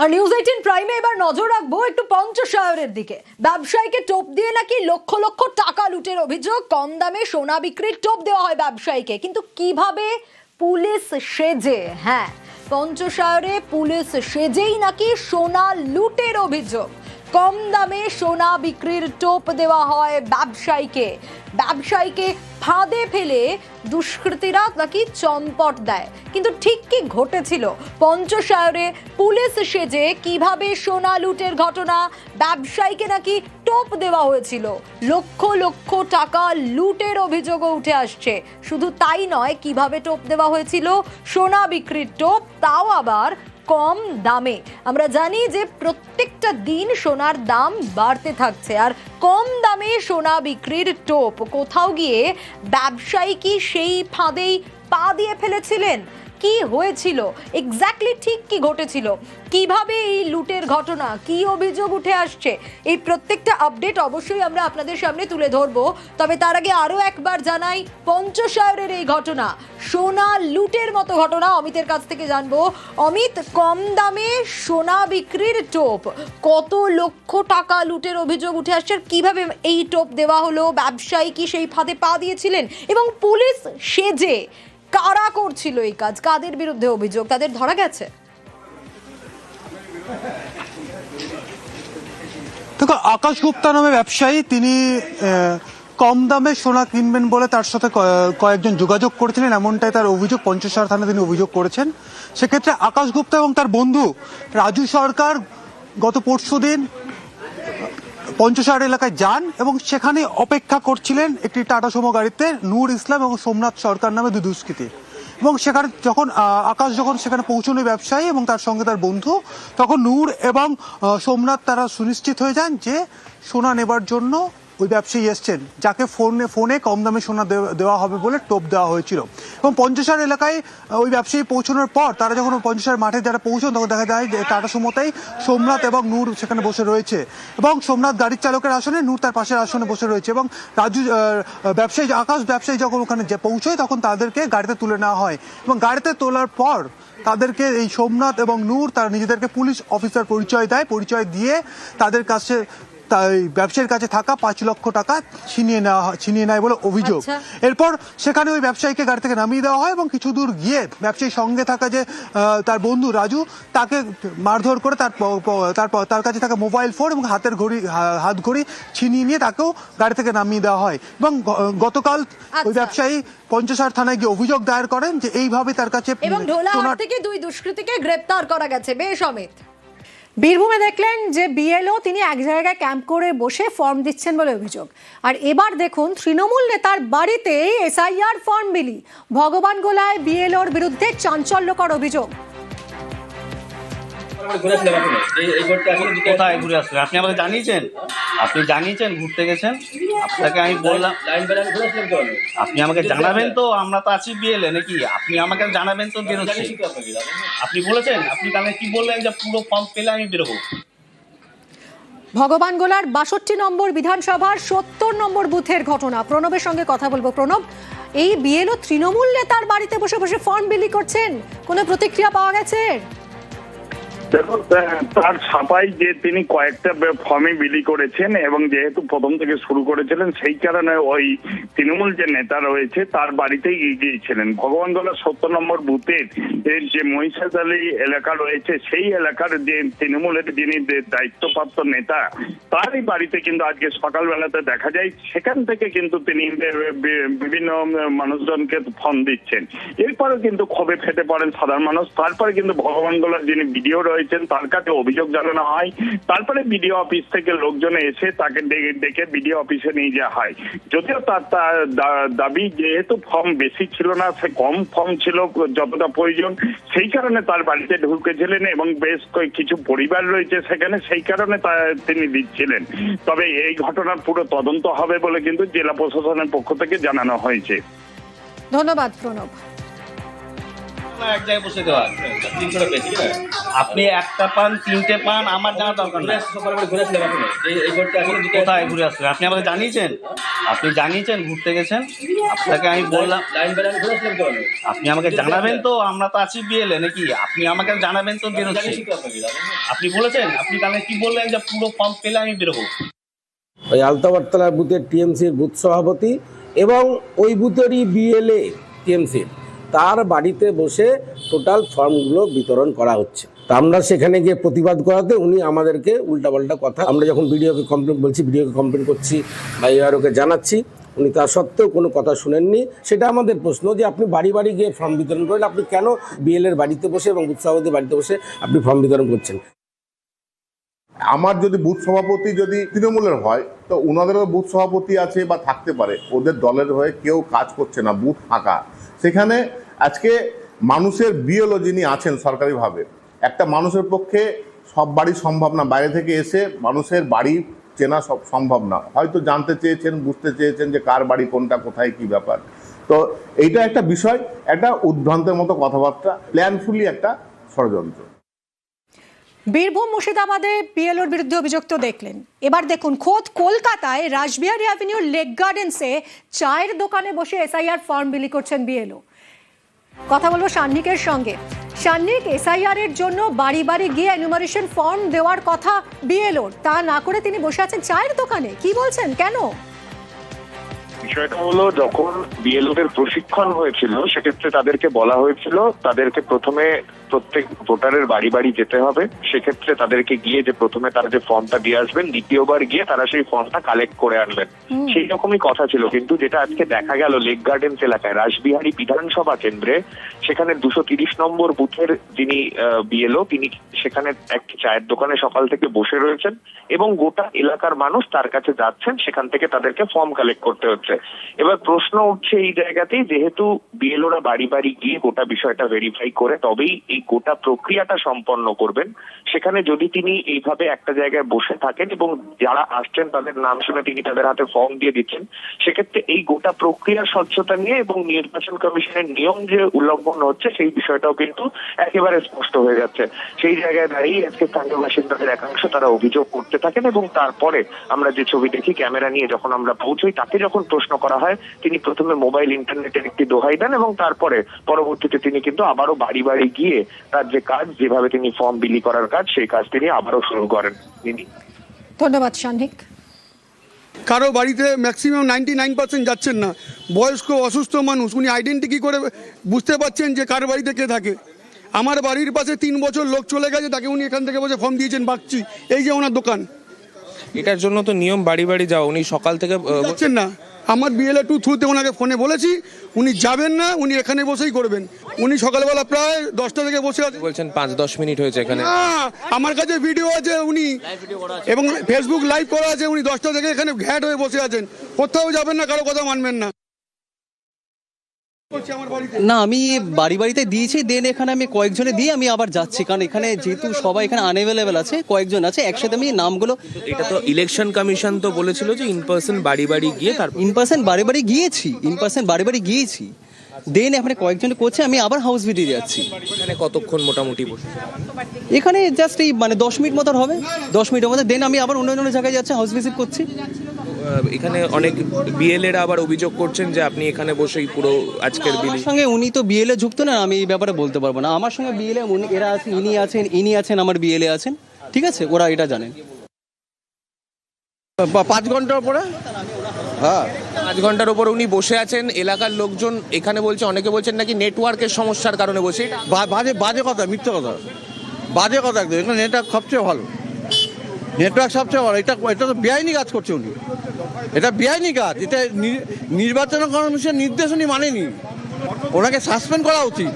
আর news eighteen প্রাইমে এবার নজর রাখব একটু পঞ্চশায়রের দিকে। ব্যবসায়ীকে টোপ দিয়ে নাকি লক্ষ লক্ষ টাকা লুটের অভিযোগ, কম দামে সোনা বিক্রির টোপ দেওয়া হয় ব্যবসায়ীকে। কিন্তু কীভাবে পুলিশ সেজে? হ্যাঁ পঞ্চশায়রে পুলিশ সেজেই নাকি সোনা লুটের অভিযোগ। কম দামে সোনা বিক্রির টোপ দেওয়া হয় ব্যবসায়ীকে। ব্যবসায়ীকে ফাঁদে ফেলে দুষ্কৃতীরা নাকি চম্পট দেয়। কিন্তু ঠিক কি ঘটেছিল? পঞ্চশায়রে পুলিশ সেজে কীভাবে সোনা লুটের ঘটনা? ব্যবসায়ীকে নাকি টোপ দেওয়া হয়েছিল। লক্ষ লক্ষ টাকা লুটের অভিযোগও উঠে আসছে। শুধু তাই নয়, কীভাবে টোপ দেওয়া হয়েছিল? সোনা বিক্রির টোপ, তাও আবার কম দামে। আমরা জানি যে প্রত্যেকটা দিন সোনার দাম বাড়তে থাকছে, আর কম দামে সোনা বিক্রির টোপ। কোথাও গিয়ে ব্যবসায়ী কি সেই ফাঁদেই পা দিয়ে ফেলেছিলেন? কি হয়েছিল? এক্স্যাক্টলি ঠিক কি ঘটেছিল? কীভাবে এই লুটের ঘটনা? কি অভিযোগ উঠে আসছে? এই প্রত্যেকটা আপডেট অবশ্যই আমরা আপনাদের সামনে তুলে ধরবো। তবে তার আগে আরও একবার জানাই, পঞ্চশায়রের এই ঘটনা। সোনা লুটের মতো ঘটনা অমিতের কাছ থেকে জানব। অমিত, কম দামে সোনা বিক্রির টোপ। কত লক্ষ টাকা লুটের অভিযোগ উঠে আসছে কীভাবে এই টোপ দেওয়া হলো? ব্যবসায়ী কি সেই ফাঁদে পা দিয়েছিলেন? এবং পুলিশ সেজে কারা করছিল এই কাজ? কাদের বিরুদ্ধে অভিযোগ? তাদের ধরা গেছে? দেখো, আকাশ গুপ্তা নামে ব্যবসায়ী, তিনি কম দামে সোনা কিনবেন বলে তার সাথে কয়েকজন যোগাযোগ করেছিলেন, এমনটাই তার অভিযোগ। পঞ্চসার থানায় তিনি অভিযোগ করেছেন। সেক্ষেত্রে আকাশ গুপ্তা এবং তার বন্ধু রাজু সরকার গত পরশু দিন পঞ্চশার এলাকায় যান এবং সেখানে অপেক্ষা করছিলেন একটি টাটা সুমো গাড়িতে নূর ইসলাম এবং সোমনাথ সরকার নামে দুই দুষ্কৃতী। এবং সেখানে যখন আকাশ যখন সেখানে পৌঁছনো ব্যবসায়ী এবং তার সঙ্গে তার বন্ধু, তখন নূর এবং সোমনাথ তারা সুনিশ্চিত হয়ে যান যে সোনা নেবার জন্য ওই ব্যবসায়ী এসছেন, যাকে ফোনে ফোনে কম দামে সোনা দেওয়া- হবে বলে টোপ দেওয়া হয়েছিল। এবং পঞ্চসার এলাকায় ওই ব্যবসায়ী পৌঁছানোর পর তারা যখন পঞ্চসার মাঠে যারা পৌঁছন, তখন দেখা যায় যে টাটা সুমোতেই সোমনাথ এবং নূর সেখানে বসে রয়েছে। এবং সোমনাথ গাড়ির চালকের আসনে, নূর তার পাশের আসনে বসে রয়েছে এবং রাজু ব্যবসায়ী, আকাশ ব্যবসায়ী যখন ওখানে যে পৌঁছয়, তখন তাদেরকে গাড়িতে তুলে নেওয়া হয়। এবং গাড়িতে তোলার পর তাদেরকে এই সোমনাথ এবং নূর তারা নিজেদেরকে পুলিশ অফিসার পরিচয় দেয়, পরিচয় দিয়ে তাদের কাছে তাই ব্যবসায়ীর কাছে থাকা পাঁচ লক্ষ টাকা ছিনিয়ে নেওয়া হয়- ছিনিয়ে নেয় বলে অভিযোগ আচ্ছা। এরপর সেখানে ওই ব্যবসায়ীকে গাড়ি থেকে নামিয়ে দেওয়া হয় এবং কিছু দূর গিয়ে ব্যবসায়ীর সঙ্গে থাকা যে তার বন্ধু রাজু তাকে মারধর করে তার তারপর তার কাছে থাকা মোবাইল ফোন এবং হাতের ঘড়ি হাত ঘড়ি ছিনিয়ে নিয়ে তাকেও গাড়ি থেকে নামিয়ে দেওয়া হয় এবং গতকাল ওই আচ্ছা। ব্যবসায়ী পঞ্চসার থানায় গিয়ে অভিযোগ দায়ের করেন যে এইভাবে তার কাছে এবং সোনার- থেকে দুই দুষ্কৃতীকে গ্রেপ্তার করা গেছে বেশ অমিত বীরভূমে দেখলেন যে বিএলও তিনি এক জায়গায় ক্যাম্প করে বসে ফর্ম দিচ্ছেন বলে অভিযোগ। আর এবার দেখুন, তৃণমূল নেতার বাড়িতে এসআইআর ফর্ম বিলি। ভগবান গোলায় বিএলওর বিরুদ্ধে চাঞ্চল্যকর অভিযোগ। কোথায় ঘুরে আসলেন আপনি আমাকে জানিয়েছেন। আপনি জানিয়েছেন ঘুরতে গেছেন। আপনাকে আমি বললাম। আপনি আমাকে জানাবেন তো আমরা তো আছি বিয়েলে নাকি? আপনি আমাকে জানাবেন তো বেরোচ্ছি? আপনি বলেছেন আপনি তাহলে কি বললেন যে পুরো ফর্ম পেলে আমি বেরোবো? ভগবান গোলার বাষট্টি নম্বর বিধানসভার সত্তর নম্বর বুথের ঘটনা। প্রণবের সঙ্গে কথা বলব। প্রণব এই বিএলও তৃণমূল নেতার বাড়িতে বসে বসে ফর্ম বিলি করছেন। কোনো প্রতিক্রিয়া পাওয়া গেছে? দেখুন তার ছাপাই যে তিনি কয়েকটা ফর্মে বিলি করেছেন এবং যেহেতু প্রথম থেকে শুরু করেছিলেন, সেই কারণে ওই তৃণমূল যে নেতা রয়েছে, তার বাড়িতেই গিয়েছিলেন ভগবানগোলা সত্তর নম্বর বুথের যে মহিষাদালি এলাকা রয়েছে, সেই এলাকার যে তৃণমূলের যিনি দায়িত্বপ্রাপ্ত নেতা, তারই বাড়িতে কিন্তু আজকে সকালবেলাতে দেখা যায়, সেখান থেকে কিন্তু তিনি বিভিন্ন মানুষজনকে ফোন দিচ্ছেন। এরপরে কিন্তু ক্ষোভে ফেটে পড়েন সাধারণ মানুষ। তারপরে কিন্তু ভগবানগোলার যিনি ভিডিও রয়েছেন, তার কাছে অভিযোগ জানানো হয়। তারপরে বিডিও অফিস থেকে লোকজন এসে তাকে ডেকে বিডিও অফিসে নিয়ে যাওয়া হয়। যদিও তার দাবি যেহেতু ফর্ম বেশি ছিল না, সে কম ফর্ম ছিল, যতটা প্রয়োজন, সেই কারণে তার বাড়িতে ঢুকেছিলেন এবং বেশ কিছু পরিবার রয়েছে সেখানে, সেই কারণে তিনি দিচ্ছিলেন। তবে এই ঘটনার পুরো তদন্ত হবে বলে কিন্তু জেলা প্রশাসনের পক্ষ থেকে জানানো হয়েছে। ধন্যবাদ, প্রণব। না এক জায়গায় বসে দেওয়া। তিনশোটা পেয়েছি আপনি একটা পান তিনটে পান আমার জানা দরকার ঘুরে এই ঘরটা এখনও কোথায় ঘুরে আসলেন? আপনি আমাকে জানিয়েছেন? আপনি জানিয়েছেন ঘুরতে গেছেন? আপনাকে আমি বললাম আপনি আমাকে জানাবেন তো আমরা তো আছি বিয়েলে নাকি? আপনি আমাকে জানাবেন তো বেরোচ্ছি। আপনি বলেছেন আপনি তাহলে কি বললেন যে পুরো ফর্ম পেলে আমি বেরোবো? ওই আলতাবারতলার বুথের টিএমসির বুথ সভাপতি এবং ওই বুথেরই বিএলএ টিএমসির। তার বাড়িতে বসে টোটাল ফর্মগুলো বিতরণ করা হচ্ছে। তা আমরা সেখানে গিয়ে প্রতিবাদ করাতে উনি আমাদেরকে উল্টাপাল্টা কথা, আমরা যখন বিডিওকে কমপ্লেন বলছি বিডিওকে কমপ্লেন করছি বা এআরওকে জানাচ্ছি, উনি তা সত্ত্বেও কোনো কথা শুনেননি। সেটা আমাদের প্রশ্ন যে আপনি বাড়ি বাড়ি গিয়ে ফর্ম বিতরণ করেন, আপনি কেন বিএলের বাড়িতে বসে এবং সভাপতির বাড়িতে বসে আপনি ফর্ম বিতরণ করছেন? আমার যদি বুথ সভাপতি যদি তৃণমূলের হয়, তো ওনাদেরও বুথ সভাপতি আছে বা থাকতে পারে। ওদের দলের হয়ে কেউ কাজ করছে না, বুথ ফাঁকা। সেখানে আজকে মানুষের বিএলও যিনি আছেন সরকারিভাবে। একটা মানুষের পক্ষে সব বাড়ি সম্ভব না, বাইরে থেকে এসে মানুষের বাড়ি চেনা সব সম্ভব না। হয়তো জানতে চেয়েছেন, বুঝতে চেয়েছেন যে কার বাড়ি, কোনটা, কোথায়, কি ব্যাপার। তো এইটা একটা বিষয়, একটা উদ্ভ্রান্তের মতো কথাবার্তা প্ল্যানফুলি একটা ষড়যন্ত্র। বীরভূম মুর্শিদাবাদে বিএলওর বিরুদ্ধে অভিযোগ তো দেখলেন। এবার দেখুন, খোদ কলকাতায় রাসবিহারী অ্যাভিনিউর লেক গার্ডেন্সে চায়ের দোকানে বসে এসআইআর ফর্ম বিলি করছেন বিএলও। কথা বলব সান্নিকের সঙ্গে। সান্নিক এসআইআর এর জন্য বাড়ি বাড়ি গিয়ে এনুমারেশন ফর্ম দেওয়ার কথা বিএলওর। তা না করে তিনি বসে আছেন চায়ের দোকানে। কি বলছেন? কেন? বিষয়টা হলো, যখন বিএলওদের প্রশিক্ষণ হয়েছিল, সেক্ষেত্রে তাদেরকে বলা হয়েছিল, তাদেরকে প্রথমে প্রত্যেক ভোটারের বাড়ি বাড়ি যেতে হবে। সেক্ষেত্রে তাদেরকে গিয়ে যে প্রথমে তারা যে ফর্মটা দিয়ে আসবেন দ্বিতীয়বার গিয়ে তারা সেই ফর্মটা কালেক্ট করে আনবেন। সেই রকমই কথা ছিল। কিন্তু যেটা আজকে দেখা গেল লেক গার্ডেন্স এলাকায় রাসবিহারী বিধানসভা কেন্দ্রে সেখানে দুশো তিরিশ নম্বর বুথের যিনি বিএলও তিনি সেখানে একটি চায়ের দোকানে সকাল থেকে বসে রয়েছেন এবং গোটা এলাকার মানুষ তার কাছে যাচ্ছেন। সেখান থেকে তাদেরকে ফর্ম কালেক্ট করতে হচ্ছে। এবার প্রশ্ন উঠছে এই জায়গাতেই যেহেতু বিএলওরা বাড়ি বাড়ি গিয়ে গোটা বিষয়টা ভেরিফাই করে তবেই এই গোটা প্রক্রিয়াটা সম্পন্ন করবেন। সেখানে যদি তিনি এইভাবে একটা জায়গায় বসে থাকেন এবং যারা আসছেন তাদের নাম শুনে তিনি তাদের হাতে ফর্ম দিয়ে দিচ্ছেন, সেক্ষেত্রে এই গোটা প্রক্রিয়ার স্বচ্ছতা নিয়ে এবং নির্বাচন কমিশনের নিয়ম যে উল্লঙ্ঘন হচ্ছে, সেই বিষয়টাও কিন্তু একেবারে স্পষ্ট হয়ে যাচ্ছে। সেই জায়গায় দাঁড়িয়ে আজকে স্থানীয় বাসিন্দাদের একাংশ তারা অভিযোগ করতে থাকেন এবং তারপরে আমরা যে ছবি দেখি, ক্যামেরা নিয়ে যখন আমরা পৌঁছই, তাকে যখন প্রশ্ন করা হয়, তিনি প্রথমে মোবাইল ইন্টারনেটের একটি দোহাই দেন এবং তারপরে পরবর্তীতে তিনি কিন্তু আবারও বাড়ি বাড়ি গিয়ে তার যে কাজ যেভাবে তিনি ফর্ম বিলি করার কাজ সেই কাজ তিনি আবারও শুরু করেন। তিনি ধন্যবাদ সান্নিক কারও বাড়িতে ম্যাক্সিমাম নাইনটি নাইন পার্সেন্ট যাচ্ছেন না। বয়স্ক অসুস্থ মানুষ উনি আইডেন্টি কী করে বুঝতে পারছেন যে কার বাড়িতে কে থাকে? আমার বাড়ির পাশে তিন বছর লোক চলে গেছে তাকে উনি এখান থেকে বসে ফর্ম দিয়েছেন বাগচি। এই যে ওনার দোকান। এটার জন্য তো নিয়ম বাড়ি বাড়ি যাওয়া উনি সকাল থেকে যাচ্ছেন না। আমার বিএলএ টু থ্রুতে ওনাকে ফোনে বলেছি উনি যাবেন না উনি এখানে বসেই করবেন। উনি সকালবেলা প্রায় দশটা থেকে বসে আছে। বলছেন পাঁচ দশ মিনিট হয়েছে এখানে। না আমার কাছে ভিডিও আছে উনি। এবং ফেসবুক লাইভ করা আছে উনি দশটা থেকে এখানে ঘ্যাট হয়ে বসে আছেন। কোথাও যাবেন না কারও কথা মানবেন না। না আমি বাড়ি বাড়িতে দিয়েছি দেন এখানে আমি কয়েকজনে দিয়ে আমি আবার যাচ্ছি। কারণ এখানে যেহেতু সবাই এখানে আনএভেলেবেল আছে কয়েকজন আছে একসাথে আমি নামগুলো এটা তো ইলেকশন কমিশন তো বলেছিল যে ইন পার্সন বাড়ি বাড়ি গিয়ে তার ইন পার্সেন্ট বাড়ি বাড়ি গিয়েছি ইন পার্সেন্ট বাড়ি বাড়ি গিয়েছি। দেন এখানে কয়েকজন করছে আমি আবার হাউস ভিডিও যাচ্ছি। এখানে কতক্ষণ মোটামুটি বসে? এখানে জাস্ট এই মানে দশ মিনিট মতো হবে দশ মিনিটের মধ্যে দেন আমি আবার অন্য অন্য জায়গায় যাচ্ছি হাউস ভিজিট করছি। এখানে অনেক বিএলএরা আবার অভিযোগ করছেন যে আপনি এখানে বসেই পুরো আজকের বিলি সঙ্গে উনি তো বিএলএ যুক্ত না আমি এই ব্যাপারে বলতে পারব না। আমার সঙ্গে বিএলএ উনি এরা আছেন ইনি আছেন ইনি আছেন আমার বিএলএ আছেন। ঠিক আছে? ওরা এটা জানেন। পাঁচ ঘণ্টার পরে হ্যাঁ। পাঁচ ঘণ্টার উপর উনি বসে আছেন। এলাকার লোকজন এখানে বলছে অনেকে বলছেন নাকি নেটওয়ার্কের সমস্যার কারণে বসে। বাজে বাজে কথা মিথ্যে কথা। বাজে কথা একদম। এখানে নেটওয়ার্ক সবচেয়ে ভালো। নেটওয়ার্ক সবচেয়ে ভালো। এটা এটা তো বেআইনি কাজ করছে উনি। এটা বেআইনি কাজ। এটা নির্বাচন কমিশন নির্দেশনী মানেনি। ওনাকে সাসপেন্ড করা উচিত।